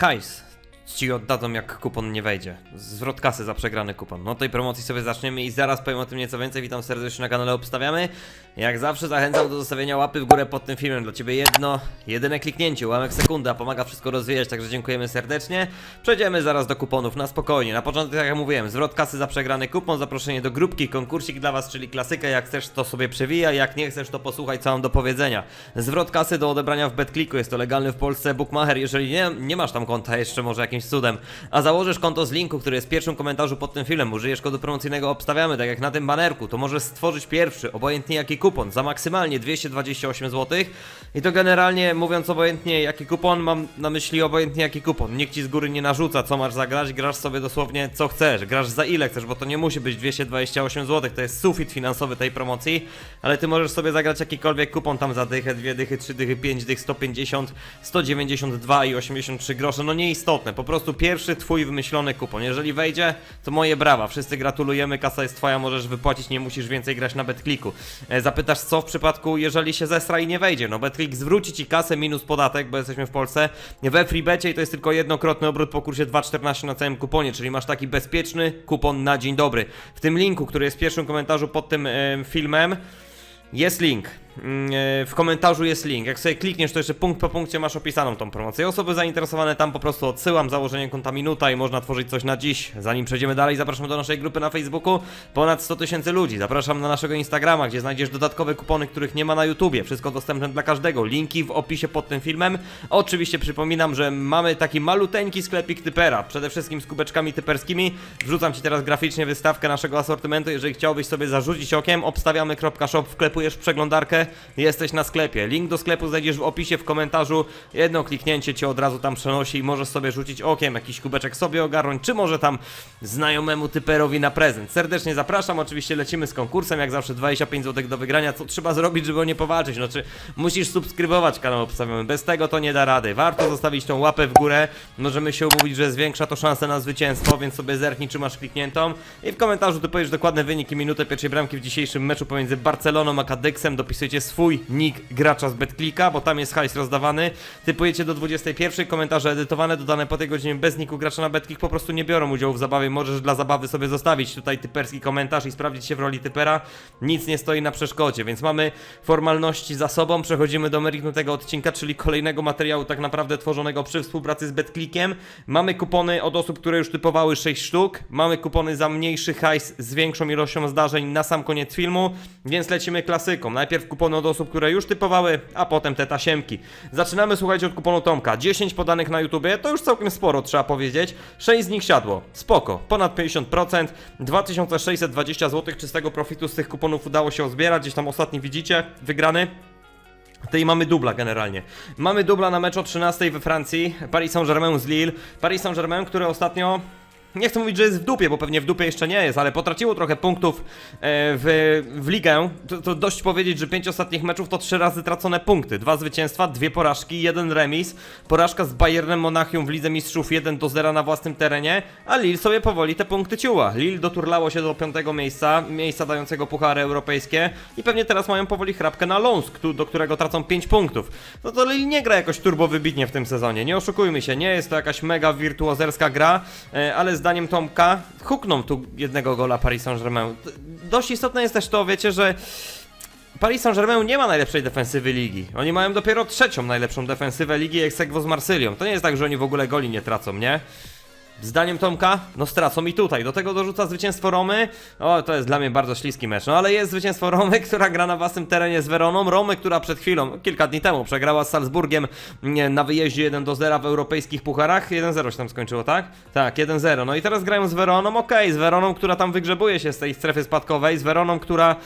hajs ci oddadzą jak kupon nie wejdzie. Zwrot kasy za przegrany kupon. No tej promocji sobie zaczniemy i zaraz powiem o tym nieco więcej. Witam serdecznie na kanale Obstawiamy. Jak zawsze zachęcam do zostawienia łapy w górę pod tym filmem. Dla Ciebie jedno, jedyne kliknięcie, ułamek sekunda, pomaga wszystko rozwijać, także dziękujemy serdecznie. Przejdziemy zaraz do kuponów na spokojnie. Na początek, tak jak mówiłem, zwrot kasy za przegrany kupon, zaproszenie do grupki, konkursik dla Was, czyli klasyka. Jak chcesz, to sobie przewija, jak nie chcesz, to posłuchaj, co mam do powiedzenia. Zwrot kasy do odebrania w BetClicku, jest to legalny w Polsce bookmacher. Jeżeli nie, nie masz tam konta jeszcze, może jakimś cudem, a założysz konto z linku, który jest w pierwszym komentarzu pod tym filmem, użyjesz kodu promocyjnego obstawiamy, tak jak na tym banerku, to możesz stworzyć pierwszy, obojętnie jaki kupon, za maksymalnie 228 zł i to generalnie mówiąc obojętnie jaki kupon, mam na myśli obojętnie jaki kupon, nikt ci z góry nie narzuca co masz zagrać, grasz sobie dosłownie co chcesz, grasz za ile chcesz, bo to nie musi być 228 zł, to jest sufit finansowy tej promocji, ale ty możesz sobie zagrać jakikolwiek kupon. Tam za dychę, dwie dychy, trzy dychy, pięć dych, 150, 192 i 83 grosze, no nieistotne, po prostu pierwszy twój wymyślony kupon. Jeżeli wejdzie, to moje brawa. Wszyscy gratulujemy, kasa jest twoja, możesz wypłacić, nie musisz więcej grać na BetClicku. E, Zapytasz co w przypadku, jeżeli się zestra i nie wejdzie. No BetClick zwróci ci kasę minus podatek, bo jesteśmy w Polsce. We FreeBecie to jest tylko jednokrotny obrót po kursie 2,14 na całym kuponie, czyli masz taki bezpieczny kupon na dzień dobry. W tym linku, który jest w pierwszym komentarzu pod tym filmem, jest link. Mm, e, W komentarzu jest link. Jak sobie klikniesz, to jeszcze punkt po punkcie masz opisaną tą promocję. Osoby zainteresowane tam po prostu odsyłam założenie konta minuta i można tworzyć coś na dziś. Zanim przejdziemy dalej, zapraszam do naszej grupy na Facebooku. Ponad 100 tysięcy ludzi. Zapraszam na naszego Instagrama, gdzie znajdziesz dodatkowe kupony, których nie ma na YouTubie. Wszystko dostępne dla każdego. Linki w opisie pod tym filmem. Oczywiście przypominam, że mamy taki maluteńki sklepik typera. Przede wszystkim z kubeczkami typerskimi. Wrzucam Ci teraz graficznie wystawkę naszego asortymentu. Jeżeli chciałbyś sobie zarzucić okiem, obstawiamy.shop, wklepujesz przeglądarkę, jesteś na sklepie. Link do sklepu znajdziesz w opisie, w komentarzu. Jedno kliknięcie Cię od razu tam przenosi i możesz sobie rzucić okiem, jakiś kubeczek sobie ogarnąć, czy może tam znajomemu typerowi na prezent. Serdecznie zapraszam, oczywiście lecimy z konkursem, jak zawsze 25 zł do wygrania. Co trzeba zrobić, żeby o nie powalczyć? Znaczy, musisz subskrybować kanał Obstawiamy, bez tego to nie da rady. Warto zostawić tą łapę w górę, możemy się umówić, że zwiększa to szanse na zwycięstwo, więc sobie zerknij, czy masz klikniętą. I w komentarzu ty powiesz dokładne wyniki, minutę pierwszej bramki w dzisiejszym meczu pomiędzy Barceloną a Kadyksem. Dopisujecie swój nick gracza z BetClicka, bo tam jest hajs rozdawany. Typujecie do 21, komentarze edytowane, dodane po tej godzinie bez niku gracza na BetClick po prostu nie biorą udziału w zabawie. Możesz dla zabawy sobie zostawić tutaj typerski komentarz i sprawdzić się w roli typera. Nic nie stoi na przeszkodzie, więc mamy formalności za sobą. Przechodzimy do meritum tego odcinka, czyli kolejnego materiału tak naprawdę tworzonego przy współpracy z BetClickiem. Mamy kupony od osób, które już typowały 6 sztuk. Mamy kupony za mniejszy hajs z większą ilością zdarzeń na sam koniec filmu, więc lecimy klasyką. Najpierw kupony od osób, które już typowały, a potem te tasiemki. Zaczynamy słuchajcie od kuponu Tomka. 10 podanych na YouTubie, to już całkiem sporo trzeba powiedzieć. 6 z nich siadło. Spoko, ponad 50%. 2620 zł czystego profitu z tych kuponów udało się zbierać. Gdzieś tam ostatni widzicie, wygrany. Tej mamy dubla generalnie. Mamy dubla na mecz o 13 we Francji. Paris Saint-Germain z Lille. Paris Saint-Germain, który ostatnio nie chcę mówić, że jest w dupie, bo pewnie w dupie jeszcze nie jest, ale potraciło trochę punktów e, w, w ligę. To, to dość powiedzieć, że pięć ostatnich meczów to trzy razy tracone punkty. Dwa zwycięstwa, dwie porażki, jeden remis. Porażka z Bayernem Monachium w Lidze Mistrzów 1 do 0 na własnym terenie, a Lille sobie powoli te punkty ciuła. Lille doturlało się do piątego miejsca, miejsca dającego puchary europejskie i pewnie teraz mają powoli chrapkę na tu- do którego tracą 5 punktów. No to Lille nie gra jakoś turbo wybitnie w tym sezonie, nie oszukujmy się, nie jest to jakaś mega wirtuozerska gra, e, ale zdaniem Tomka hukną tu jednego gola Paris Saint-Germain. Dość istotne jest też to, wiecie, że Paris Saint-Germain nie ma najlepszej defensywy ligi. Oni mają dopiero trzecią najlepszą defensywę ligi jak z Marsylią. To nie jest tak, że oni w ogóle goli nie tracą, nie? Zdaniem Tomka, no stracą i tutaj. Do tego dorzuca zwycięstwo Romy. O, to jest dla mnie bardzo śliski mecz. No ale jest zwycięstwo Romy, która gra na własnym terenie z Weroną. Romy, która przed chwilą, kilka dni temu, przegrała z Salzburgiem na wyjeździe 1 do 0 w europejskich pucharach. 1-0 się tam skończyło, tak? Tak, 1-0. No i teraz grają z Weroną. Okej, z Weroną, która tam wygrzebuje się z tej strefy spadkowej. Z Weroną, która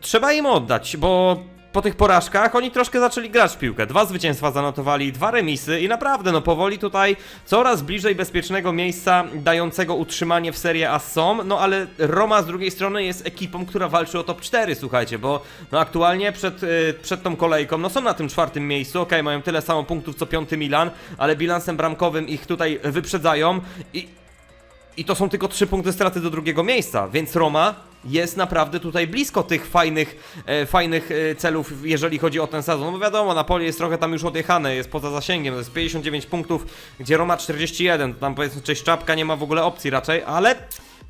trzeba im oddać, bo po tych porażkach oni troszkę zaczęli grać w piłkę. Dwa zwycięstwa zanotowali, dwa remisy i naprawdę, no powoli tutaj coraz bliżej bezpiecznego miejsca dającego utrzymanie w Serie A są, no ale Roma z drugiej strony jest ekipą, która walczy o top 4, słuchajcie, bo no aktualnie przed, y, przed tą kolejką, no są na tym czwartym miejscu, okej, mają tyle samo punktów co piąty Milan, ale bilansem bramkowym ich tutaj wyprzedzają i i to są tylko trzy punkty straty do drugiego miejsca, więc Roma jest naprawdę tutaj blisko tych fajnych, e, fajnych e, celów, jeżeli chodzi o ten sezon. No wiadomo, Napoli jest trochę tam już odjechane, jest poza zasięgiem, to jest 59 punktów, gdzie Roma 41, to tam powiedzmy, cześć czapka nie ma w ogóle opcji raczej, ale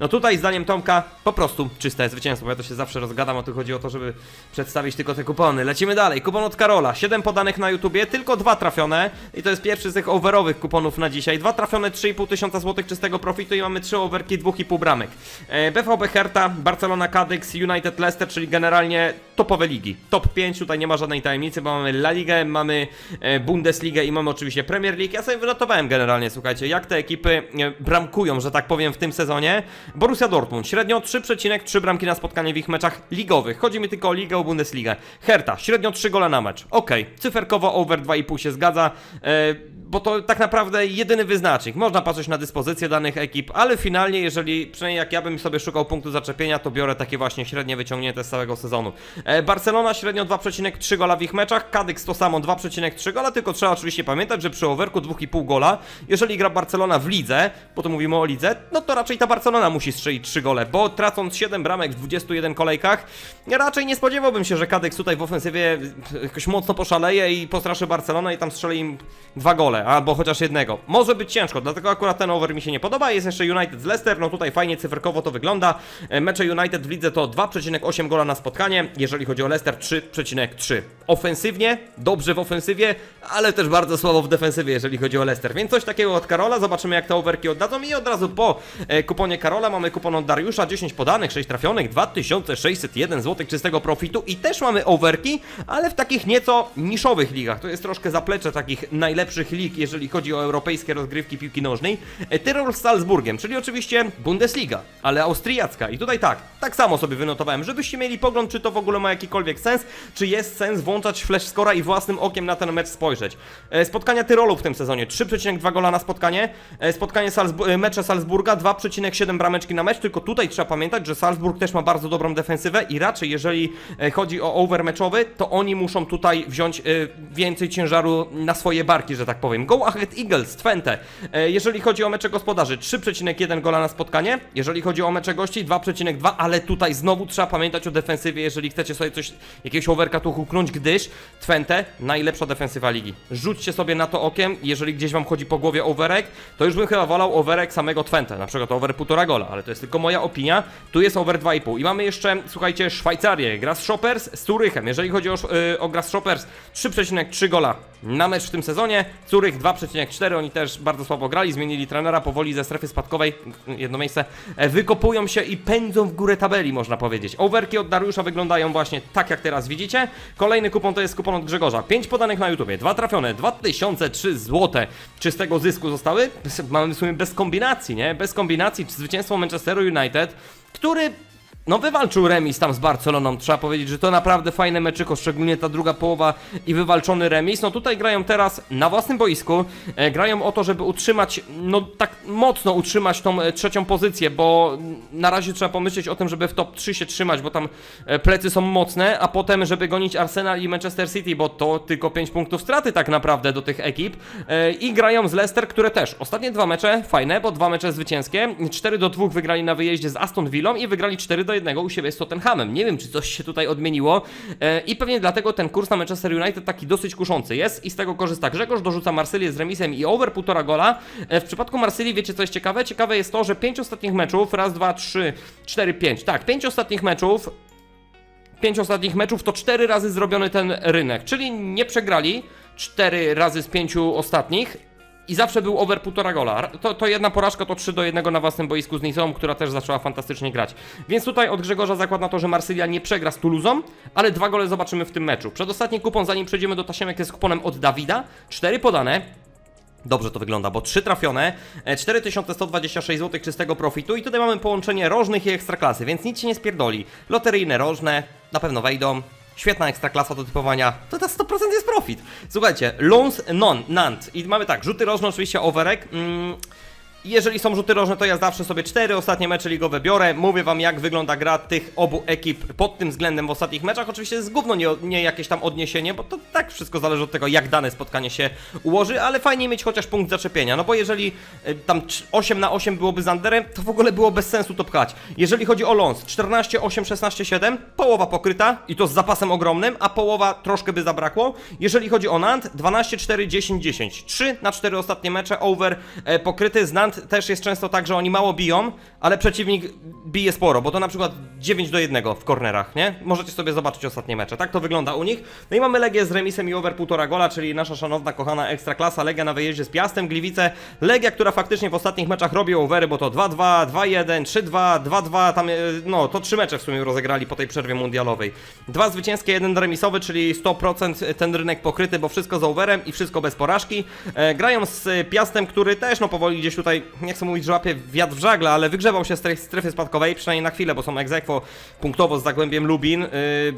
no tutaj zdaniem Tomka po prostu czyste zwycięstwo, ja to się zawsze rozgadam, a tu chodzi o to, żeby przedstawić tylko te kupony. Lecimy dalej, kupon od Karola, 7 podanych na YouTubie, tylko dwa trafione i to jest pierwszy z tych overowych kuponów na dzisiaj. Dwa trafione, 3,5 tysiąca złotych czystego profitu i mamy trzy overki, 2,5 bramek. E, BVB Herta, Barcelona Cadix, United Leicester, czyli generalnie topowe ligi. Top 5, tutaj nie ma żadnej tajemnicy, bo mamy La Ligę, mamy e, Bundesligę i mamy oczywiście Premier League. Ja sobie wynotowałem generalnie, słuchajcie, jak te ekipy e, bramkują, że tak powiem, w tym sezonie. Borussia Dortmund, średnio 3,3 bramki na spotkanie w ich meczach ligowych. Chodzi mi tylko o ligę, o Bundesligę. Herta, średnio 3 gole na mecz. Okej, cyferkowo over 2,5 się zgadza. E, bo to tak naprawdę jedyny wyznacznik. Można patrzeć na dyspozycję danych ekip, ale finalnie, jeżeli przynajmniej jak ja bym sobie szukał punktu zaczepienia, to biorę takie właśnie średnie wyciągnięte z całego sezonu. E, Barcelona średnio 2,3 gola w ich meczach, Kadyks to samo 2,3 gola, tylko trzeba oczywiście pamiętać, że przy overku 2,5 gola, jeżeli gra Barcelona w lidze, bo to mówimy o lidze, no to raczej ta Barcelona musi strzelić 3 gole, bo tracąc 7 bramek w 21 kolejkach, raczej nie spodziewałbym się, że Kadyks tutaj w ofensywie jakoś mocno poszaleje i postraszy Barcelonę i tam strzeli im dwa gole, albo chociaż jednego. Może być ciężko, dlatego akurat ten over mi się nie podoba. Jest jeszcze United z Leicester, no tutaj fajnie cyferkowo to wygląda. E, Mecze United w lidze to 2,8 gola na spotkanie, jeżeli chodzi o Leicester 3,3. Ofensywnie, dobrze w ofensywie, ale też bardzo słabo w defensywie, jeżeli chodzi o Leicester. Więc coś takiego od Karola, zobaczymy jak te overki oddadzą i od razu po e, kuponie Karola mamy kupon od Dariusza, 10 podanych, 6 trafionych, 2601 zł czystego profitu i też mamy overki, ale w takich nieco niszowych ligach. To jest troszkę zaplecze takich najlepszych lig, jeżeli chodzi o europejskie rozgrywki piłki nożnej. E, Tyrol z Salzburgiem, czyli oczywiście Bundesliga, ale austriacka. I tutaj tak, tak samo sobie wynotowałem, żebyście mieli pogląd, czy to w ogóle ma jakikolwiek sens, czy jest sens włączać flash scora i własnym okiem na ten mecz spojrzeć. E, Spotkania Tyrolu w tym sezonie, 3,2 gola na spotkanie, E, spotkanie Salzbu- mecze Salzburga, 2,7 brameczki na mecz, tylko tutaj trzeba pamiętać, że Salzburg też ma bardzo dobrą defensywę i raczej jeżeli chodzi o over meczowy, to oni muszą tutaj wziąć więcej ciężaru na swoje barki, że tak powiem. Go Ahead Eagles, Twente. E, Jeżeli chodzi o mecze gospodarzy, 3,1 gola na spotkanie. Jeżeli chodzi o mecze gości, 2,2, ale tutaj znowu trzeba pamiętać o defensywie, jeżeli chcecie sobie coś, jakiegoś tu huknąć, gdyż Twente, najlepsza defensywa ligi. Rzućcie sobie na to okiem, jeżeli gdzieś wam chodzi po głowie overek, to już bym chyba wolał overek samego Twente, na przykład over 1,5 gola, ale to jest tylko moja opinia. Tu jest over 2,5 i mamy jeszcze, słuchajcie, Szwajcarię, Grasshoppers z Turychem. Jeżeli chodzi o, y, o Grasshoppers, 3,3 gola na mecz w tym sezonie, Curych 2,4, oni też bardzo słabo grali, zmienili trenera powoli ze strefy spadkowej, jedno miejsce, e, wykopują się i pędzą w górę tabeli, można powiedzieć. Overki od Dariusza wyglądają właśnie tak, jak teraz widzicie. Kolejny kupon to jest kupon od Grzegorza. 5 podanych na YouTubie, 2 trafione, 2003 złote czystego zysku zostały. Mamy w sumie bez kombinacji, nie? Bez kombinacji zwycięstwo Manchesteru United, który no wywalczył remis tam z Barceloną, trzeba powiedzieć, że to naprawdę fajne meczyko, szczególnie ta druga połowa i wywalczony remis. No tutaj grają teraz na własnym boisku, e, grają o to, żeby utrzymać, no tak mocno utrzymać tą e, trzecią pozycję, bo na razie trzeba pomyśleć o tym, żeby w top 3 się trzymać, bo tam e, plecy są mocne, a potem, żeby gonić Arsenal i Manchester City, bo to tylko 5 punktów straty tak naprawdę do tych ekip. E, I grają z Leicester, które też ostatnie dwa mecze fajne, bo dwa mecze zwycięskie, 4 do 2 wygrali na wyjeździe z Aston Villą i wygrali 4 do 1 u siebie z Tottenhamem. Nie wiem, czy coś się tutaj odmieniło e, i pewnie dlatego ten kurs na Manchester United taki dosyć kuszący jest i z tego korzysta Grzegorz, dorzuca Marsylię z remisem i over 1,5 gola. E, w przypadku Marsylii wiecie co jest ciekawe? Ciekawe jest to, że 5 ostatnich meczów, raz, dwa, trzy, cztery, pięć, tak, 5 ostatnich meczów pięć ostatnich meczów to cztery razy zrobiony ten rynek, czyli nie przegrali cztery razy z pięciu ostatnich i zawsze był over 1,5 gola. To, to jedna porażka to 3 do 1 na własnym boisku z Nicą, która też zaczęła fantastycznie grać. Więc tutaj od Grzegorza zakład na to, że Marsylia nie przegra z Toulousą, ale dwa gole zobaczymy w tym meczu. Przedostatni kupon, zanim przejdziemy do tasiemek, jest kuponem od Dawida. Cztery podane, Dobrze to wygląda, bo 3 trafione, e, 4126 zł czystego profitu i tutaj mamy połączenie rożnych i ekstraklasy, więc nic się nie spierdoli. Loteryjne, rożne, na pewno wejdą. Świetna ekstraklasa do typowania, to na 100% jest profit. Słuchajcie, Lons non, Nant i mamy tak, rzuty rożne oczywiście overek. Mm, Jeżeli są rzuty rożne, to ja zawsze sobie cztery ostatnie mecze ligowe biorę. Mówię wam, jak wygląda gra tych obu ekip pod tym względem w ostatnich meczach. Oczywiście jest gówno nie, nie jakieś tam odniesienie, bo to tak wszystko zależy od tego, jak dane spotkanie się ułoży, ale fajnie mieć chociaż punkt zaczepienia. No bo jeżeli y, tam trz- 8 na 8 byłoby z Anderem, to w ogóle było bez sensu to pchać. Jeżeli chodzi o ląs, 14, 8, 16, 7, połowa pokryta i to z zapasem ogromnym, a połowa troszkę by zabrakło. Jeżeli chodzi o Nant, 12, 4, 10, 10. 3 na 4 ostatnie mecze, over e, pokryty. Z Nant też jest często tak, że oni mało biją, ale przeciwnik bije sporo, bo to na przykład 9 do 1 w kornerach, nie? Możecie sobie zobaczyć ostatnie mecze. Tak to wygląda u nich. No i mamy Legię z remisem i over 1,5 gola, czyli nasza szanowna, kochana ekstraklasa. Legia na wyjeździe z Piastem, Gliwice. Legia, która faktycznie w ostatnich meczach robi overy, bo to 2-2, 2-1, 3-2, 2-2, tam, e, no to trzy mecze w sumie rozegrali po tej przerwie mundialowej. Dwa zwycięskie, jeden remisowy, czyli 100% ten rynek pokryty, bo wszystko z overem i wszystko bez porażki. E, grają z Piastem, który też no powoli gdzieś tutaj, nie chcę mówić, że łapie wiatr w żagle, ale wygrzewał się z tej strefy spadkowej, przynajmniej na chwilę, bo są egzekwo punktowo z Zagłębiem Lubin y,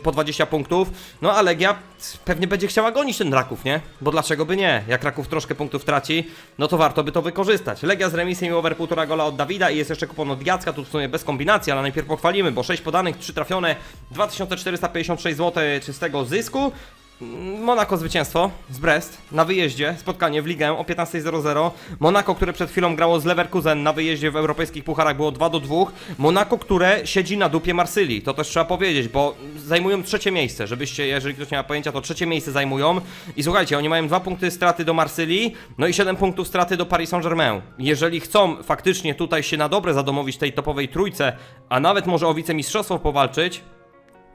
po 20 punktów. No a Legia pewnie będzie chciała gonić ten Raków, nie? Bo dlaczego by nie? Jak Raków troszkę punktów traci, no to warto by to wykorzystać. Legia z remisem i over 1,5 gola od Dawida i jest jeszcze kupon od Jacka, tu w sumie bez kombinacji, ale najpierw pochwalimy, bo 6 podanych, 3 trafione, 2456 zł czystego zysku. Monako zwycięstwo z Brest na wyjeździe, spotkanie w ligę o 15.00. Monako, które przed chwilą grało z Leverkusen na wyjeździe w europejskich pucharach było 2 do 2. Monako, które siedzi na dupie Marsylii, to też trzeba powiedzieć, bo zajmują trzecie miejsce, żebyście, jeżeli ktoś nie ma pojęcia, to trzecie miejsce zajmują. I słuchajcie, oni mają dwa punkty straty do Marsylii, no i 7 punktów straty do Paris Saint-Germain. Jeżeli chcą faktycznie tutaj się na dobre zadomowić tej topowej trójce, a nawet może o wicemistrzostwo powalczyć,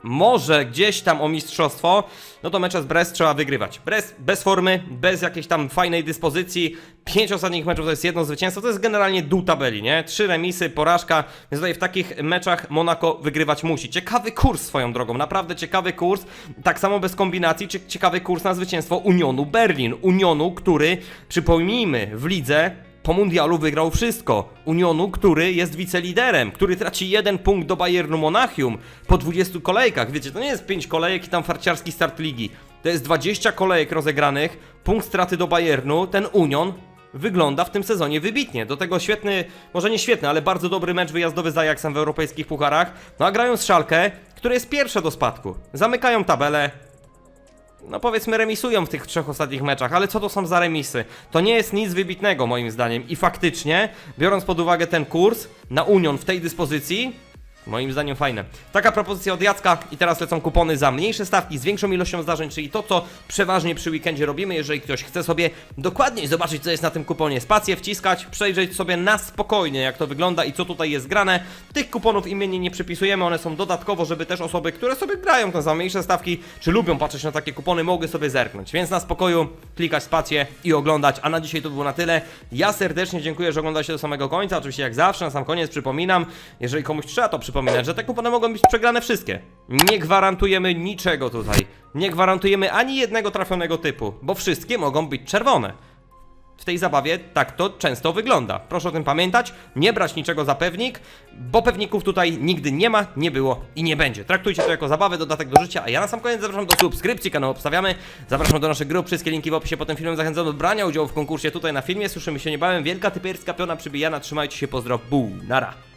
może gdzieś tam o mistrzostwo, no to mecze z Brest trzeba wygrywać. Brest bez formy, bez jakiejś tam fajnej dyspozycji. Pięć ostatnich meczów to jest jedno zwycięstwo, to jest generalnie dół tabeli, nie? Trzy remisy, porażka, więc tutaj w takich meczach Monaco wygrywać musi. Ciekawy kurs swoją drogą, naprawdę ciekawy kurs. Tak samo bez kombinacji, cie- ciekawy kurs na zwycięstwo Unionu Berlin. Unionu, który, przypomnijmy, w lidze po mundialu wygrał wszystko. Unionu, który jest wiceliderem, który traci jeden punkt do Bayernu Monachium po 20 kolejkach. Wiecie, to nie jest 5 kolejek i tam farciarski start ligi. To jest 20 kolejek rozegranych, punkt straty do Bayernu, ten Union wygląda w tym sezonie wybitnie. Do tego świetny, może nie świetny, ale bardzo dobry mecz wyjazdowy z Ajaxem w europejskich pucharach. No a grają z Szalkę, które jest pierwsze do spadku. Zamykają tabelę, no powiedzmy remisują w tych trzech ostatnich meczach, ale co to są za remisy? To nie jest nic wybitnego moim zdaniem i faktycznie, biorąc pod uwagę ten kurs na Union w tej dyspozycji, moim zdaniem fajne. Taka propozycja od Jacka i teraz lecą kupony za mniejsze stawki z większą ilością zdarzeń, czyli to co przeważnie przy weekendzie robimy, jeżeli ktoś chce sobie dokładniej zobaczyć co jest na tym kuponie, spację wciskać, przejrzeć sobie na spokojnie jak to wygląda i co tutaj jest grane. Tych kuponów imiennie nie przypisujemy, one są dodatkowo, żeby też osoby, które sobie grają tam za mniejsze stawki, czy lubią patrzeć na takie kupony, mogły sobie zerknąć. Więc na spokoju klikać spację i oglądać, a na dzisiaj to było na tyle. Ja serdecznie dziękuję, że oglądacie do samego końca, oczywiście jak zawsze, na sam koniec przypominam, jeżeli komuś trzeba to przypominać, że te kupony mogą być przegrane wszystkie. Nie gwarantujemy niczego tutaj. Nie gwarantujemy ani jednego trafionego typu, bo wszystkie mogą być czerwone. W tej zabawie tak to często wygląda. Proszę o tym pamiętać, nie brać niczego za pewnik, bo pewników tutaj nigdy nie ma, nie było i nie będzie. Traktujcie to jako zabawę, dodatek do życia, a ja na sam koniec zapraszam do subskrypcji kanału Obstawiamy. Zapraszam do naszych grup, wszystkie linki w opisie pod tym filmem. Zachęcam do brania udziału w konkursie tutaj na filmie. Słyszymy się niebawem. Wielka typierska piona przybijana. Trzymajcie się, pozdrow, buł, nara.